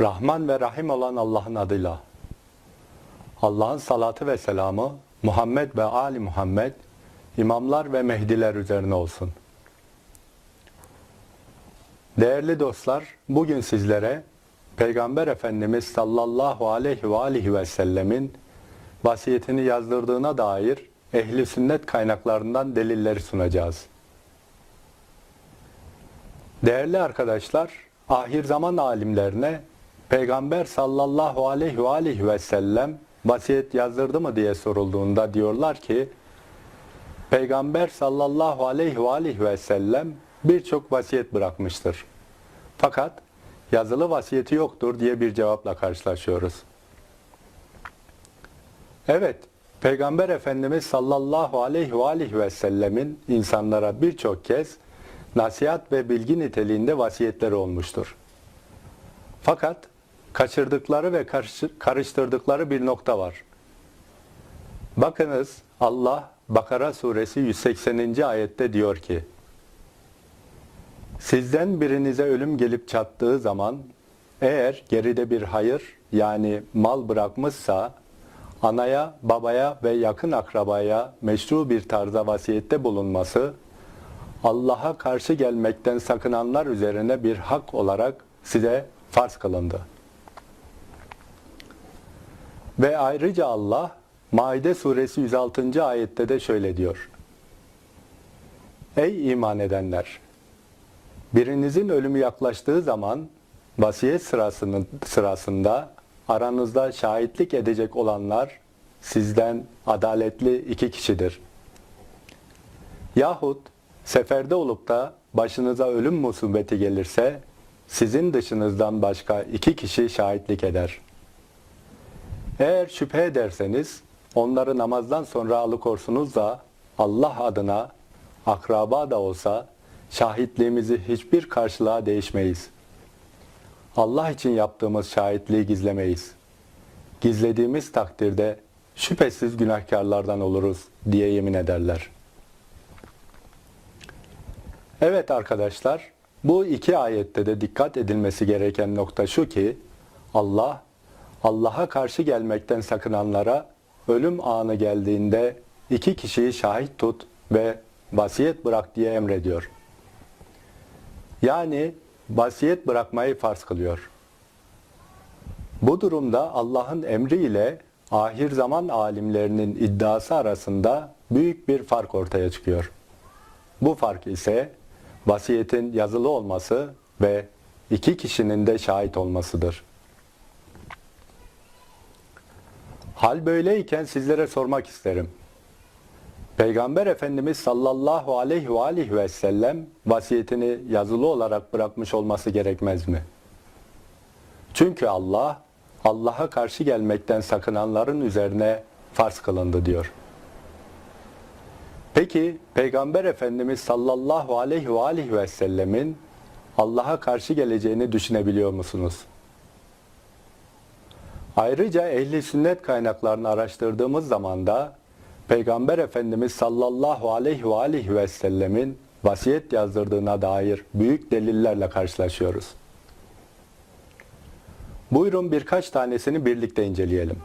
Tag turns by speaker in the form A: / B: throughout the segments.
A: Rahman ve Rahim olan Allah'ın adıyla. Allah'ın salatı ve selamı Muhammed ve Ali Muhammed, imamlar ve mehdiler üzerine olsun. Değerli dostlar, bugün sizlere Peygamber Efendimiz sallallahu aleyhi ve aleyhi ve sellemin vasiyetini yazdırdığına dair ehli sünnet kaynaklarından delilleri sunacağız. Değerli arkadaşlar, ahir zaman alimlerine Peygamber sallallahu aleyhi ve aleyhi ve sellem vasiyet yazdırdı mı diye sorulduğunda diyorlar ki Peygamber sallallahu aleyhi ve aleyhi ve sellem birçok vasiyet bırakmıştır. Fakat yazılı vasiyeti yoktur diye bir cevapla karşılaşıyoruz. Evet, Peygamber Efendimiz sallallahu aleyhi ve aleyhi ve sellemin insanlara birçok kez nasihat ve bilgi niteliğinde vasiyetleri olmuştur. Fakat kaçırdıkları ve karıştırdıkları bir nokta var. Bakınız Allah Bakara suresi 180. ayette diyor ki Sizden birinize ölüm gelip çattığı zaman eğer geride bir hayır yani mal bırakmışsa anaya, babaya ve yakın akrabaya meşru bir tarzda vasiyette bulunması Allah'a karşı gelmekten sakınanlar üzerine bir hak olarak size farz kılındı. Ve ayrıca Allah Maide suresi 106. ayette de şöyle diyor. Ey iman edenler! Birinizin ölümü yaklaştığı zaman vasiyet sırasının, sırasında aranızda şahitlik edecek olanlar sizden adaletli iki kişidir. Yahut seferde olup da başınıza ölüm musibeti gelirse sizin dışınızdan başka iki kişi şahitlik eder. Eğer şüphe ederseniz onları namazdan sonra alıkorsunuz da Allah adına akraba da olsa şahitliğimizi hiçbir karşılığa değişmeyiz. Allah için yaptığımız şahitliği gizlemeyiz. Gizlediğimiz takdirde şüphesiz günahkarlardan oluruz diye yemin ederler. Evet arkadaşlar, bu iki ayette de dikkat edilmesi gereken nokta şu ki, Allah, Allah'a karşı gelmekten sakınanlara ölüm anı geldiğinde iki kişiyi şahit tut ve vasiyet bırak diye emrediyor. Yani vasiyet bırakmayı farz kılıyor. Bu durumda Allah'ın emri ile ahir zaman alimlerinin iddiası arasında büyük bir fark ortaya çıkıyor. Bu fark ise vasiyetin yazılı olması ve iki kişinin de şahit olmasıdır. Hal böyleyken sizlere sormak isterim. Peygamber Efendimiz sallallahu aleyhi ve aleyhi ve sellem vasiyetini yazılı olarak bırakmış olması gerekmez mi? Çünkü Allah, Allah'a karşı gelmekten sakınanların üzerine farz kılındı diyor. Peki Peygamber Efendimiz sallallahu aleyhi ve aleyhi ve sellemin Allah'a karşı geleceğini düşünebiliyor musunuz? Ayrıca ehli sünnet kaynaklarını araştırdığımız zaman da Peygamber Efendimiz sallallahu aleyhi ve aleyhi ve sellemin vasiyet yazdırdığına dair büyük delillerle karşılaşıyoruz. Buyurun birkaç tanesini birlikte inceleyelim.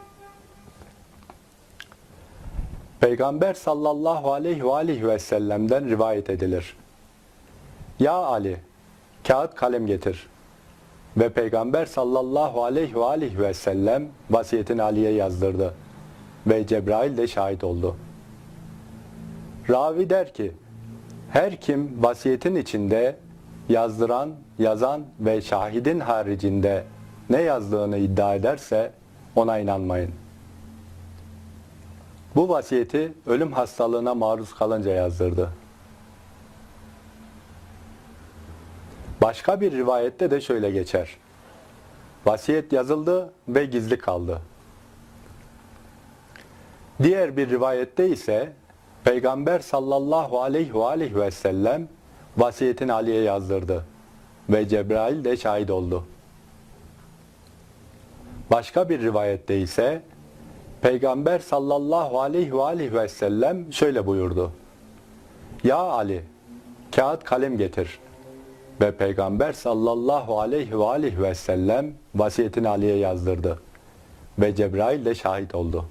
A: Peygamber sallallahu aleyhi ve aleyhi ve sellem'den rivayet edilir. Ya Ali, kağıt kalem getir. Ve Peygamber sallallahu aleyhi ve aleyhi ve sellem vasiyetini Ali'ye yazdırdı. Ve Cebrail de şahit oldu. Ravi der ki, her kim vasiyetin içinde yazdıran, yazan ve şahidin haricinde ne yazdığını iddia ederse ona inanmayın. Bu vasiyeti ölüm hastalığına maruz kalınca yazdırdı. Başka bir rivayette de şöyle geçer. Vasiyet yazıldı ve gizli kaldı. Diğer bir rivayette ise Peygamber sallallahu aleyhi ve aleyhi ve sellem vasiyetini Ali'ye yazdırdı ve Cebrail de şahit oldu. Başka bir rivayette ise Peygamber sallallahu aleyhi ve aleyhi ve sellem şöyle buyurdu. Ya Ali, kağıt kalem getir. Ve Peygamber sallallahu aleyhi ve aleyhi ve sellem vasiyetini Ali'ye yazdırdı. Ve Cebrail de şahit oldu.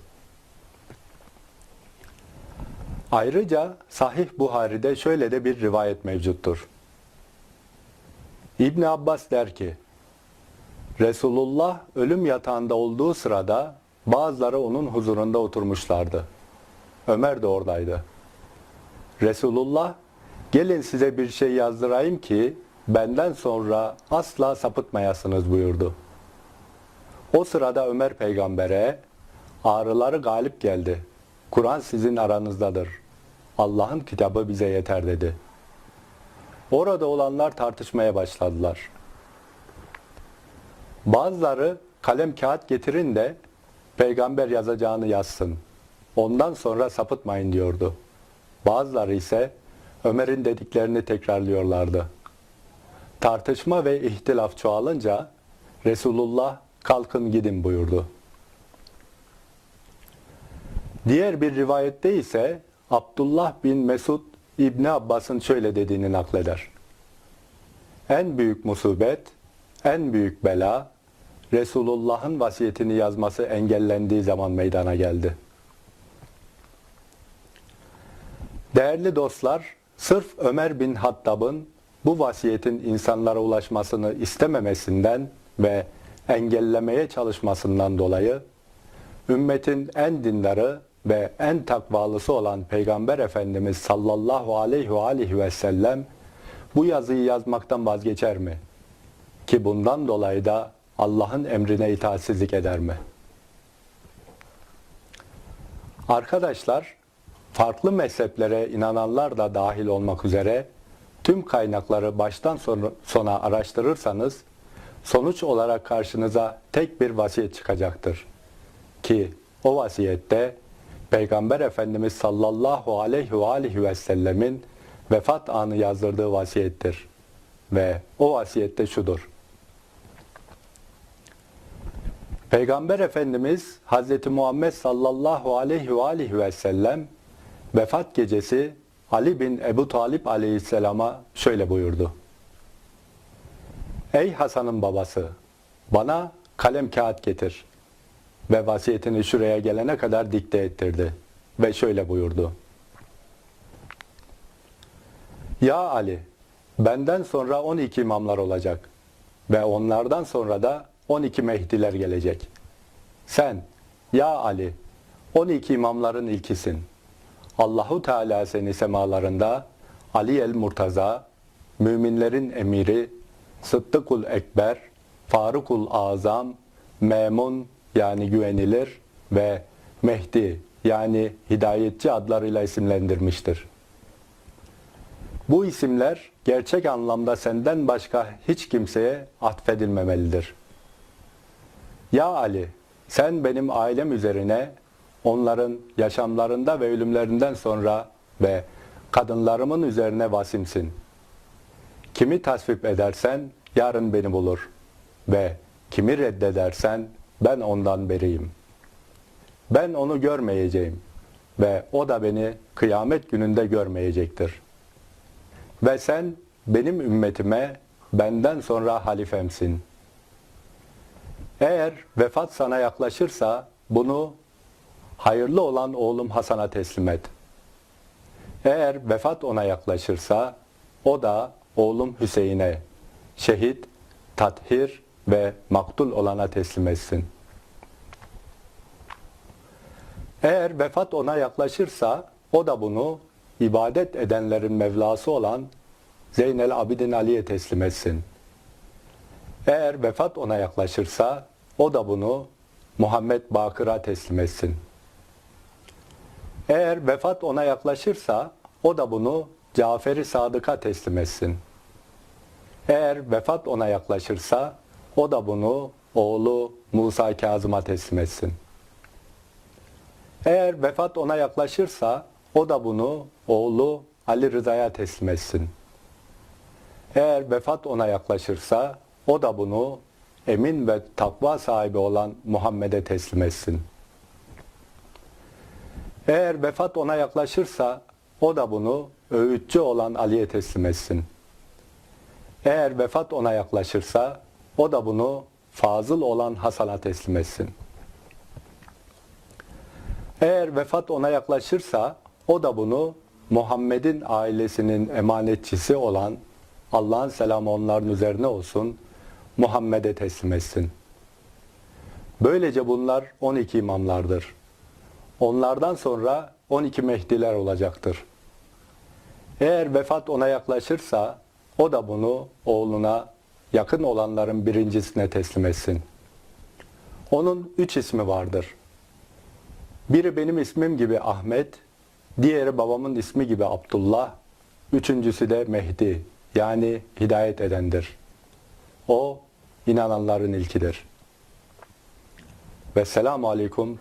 A: Ayrıca Sahih Buhari'de şöyle de bir rivayet mevcuttur. İbn Abbas der ki, Resulullah ölüm yatağında olduğu sırada bazıları onun huzurunda oturmuşlardı. Ömer de oradaydı. Resulullah, gelin size bir şey yazdırayım ki benden sonra asla sapıtmayasınız buyurdu. O sırada Ömer peygambere ağrıları galip geldi. Kur'an sizin aranızdadır. Allah'ın kitabı bize yeter dedi. Orada olanlar tartışmaya başladılar. Bazıları kalem kağıt getirin de peygamber yazacağını yazsın. Ondan sonra sapıtmayın diyordu. Bazıları ise Ömer'in dediklerini tekrarlıyorlardı. Tartışma ve ihtilaf çoğalınca Resulullah kalkın gidin buyurdu. Diğer bir rivayette ise Abdullah bin Mesud İbni Abbas'ın şöyle dediğini nakleder. En büyük musibet, en büyük bela Resulullah'ın vasiyetini yazması engellendiği zaman meydana geldi. Değerli dostlar, sırf Ömer bin Hattab'ın bu vasiyetin insanlara ulaşmasını istememesinden ve engellemeye çalışmasından dolayı ümmetin en dindarı ve en takvalısı olan Peygamber Efendimiz sallallahu aleyhi ve aleyhi ve sellem bu yazıyı yazmaktan vazgeçer mi? Ki bundan dolayı da Allah'ın emrine itaatsizlik eder mi? Arkadaşlar, farklı mezheplere inananlar da dahil olmak üzere tüm kaynakları baştan sona araştırırsanız sonuç olarak karşınıza tek bir vasiyet çıkacaktır. Ki o vasiyette Peygamber Efendimiz sallallahu aleyhi ve aleyhi ve sellemin vefat anı yazdırdığı vasiyettir. Ve o vasiyette şudur. Peygamber Efendimiz Hz. Muhammed sallallahu aleyhi ve aleyhi ve sellem vefat gecesi Ali bin Ebu Talip aleyhisselama şöyle buyurdu. Ey Hasan'ın babası, bana kalem kağıt getir. Ve vasiyetini şuraya gelene kadar dikte ettirdi. Ve şöyle buyurdu. Ya Ali, benden sonra 12 imamlar olacak. Ve onlardan sonra da 12 Mehdiler gelecek. Sen, ya Ali, 12 imamların ilkisin. Allahu Teala seni semalarında Ali el Murtaza, müminlerin emiri, Sıddıkul Ekber, Farukul Azam, Memun yani güvenilir ve Mehdi yani hidayetçi adlarıyla isimlendirmiştir. Bu isimler gerçek anlamda senden başka hiç kimseye atfedilmemelidir. Ya Ali, sen benim ailem üzerine onların yaşamlarında ve ölümlerinden sonra ve kadınlarımın üzerine vasimsin. Kimi tasvip edersen yarın beni bulur ve kimi reddedersen ben ondan beriyim. Ben onu görmeyeceğim ve o da beni kıyamet gününde görmeyecektir. Ve sen benim ümmetime benden sonra halifemsin. Eğer vefat sana yaklaşırsa bunu hayırlı olan oğlum Hasan'a teslim et. Eğer vefat ona yaklaşırsa o da oğlum Hüseyin'e şehit, tathir ve maktul olana teslim etsin. Eğer vefat ona yaklaşırsa o da bunu ibadet edenlerin Mevlası olan Zeynel Abidin Ali'ye teslim etsin. Eğer vefat ona yaklaşırsa o da bunu Muhammed Bakır'a teslim etsin. Eğer vefat ona yaklaşırsa o da bunu Cafer-i Sadık'a teslim etsin. Eğer vefat ona yaklaşırsa o da bunu oğlu Musa Kazım'a teslim etsin. Eğer vefat ona yaklaşırsa o da bunu oğlu Ali Rıza'ya teslim etsin. Eğer vefat ona yaklaşırsa o da bunu emin ve takva sahibi olan Muhammed'e teslim etsin. Eğer vefat ona yaklaşırsa o da bunu öğütçü olan Ali'ye teslim etsin. Eğer vefat ona yaklaşırsa o da bunu fazıl olan Hasan'a teslim etsin. Eğer vefat ona yaklaşırsa o da bunu Muhammed'in ailesinin emanetçisi olan Allah'ın selamı onların üzerine olsun Muhammed'e teslim etsin. Böylece bunlar 12 imamlardır. Onlardan sonra 12 Mehdiler olacaktır. Eğer vefat ona yaklaşırsa o da bunu oğluna yakın olanların birincisine teslim etsin. Onun üç ismi vardır. Biri benim ismim gibi Ahmet, diğeri babamın ismi gibi Abdullah, üçüncüsü de Mehdi yani hidayet edendir. O inananların ilkidir. Ve selamu aleyküm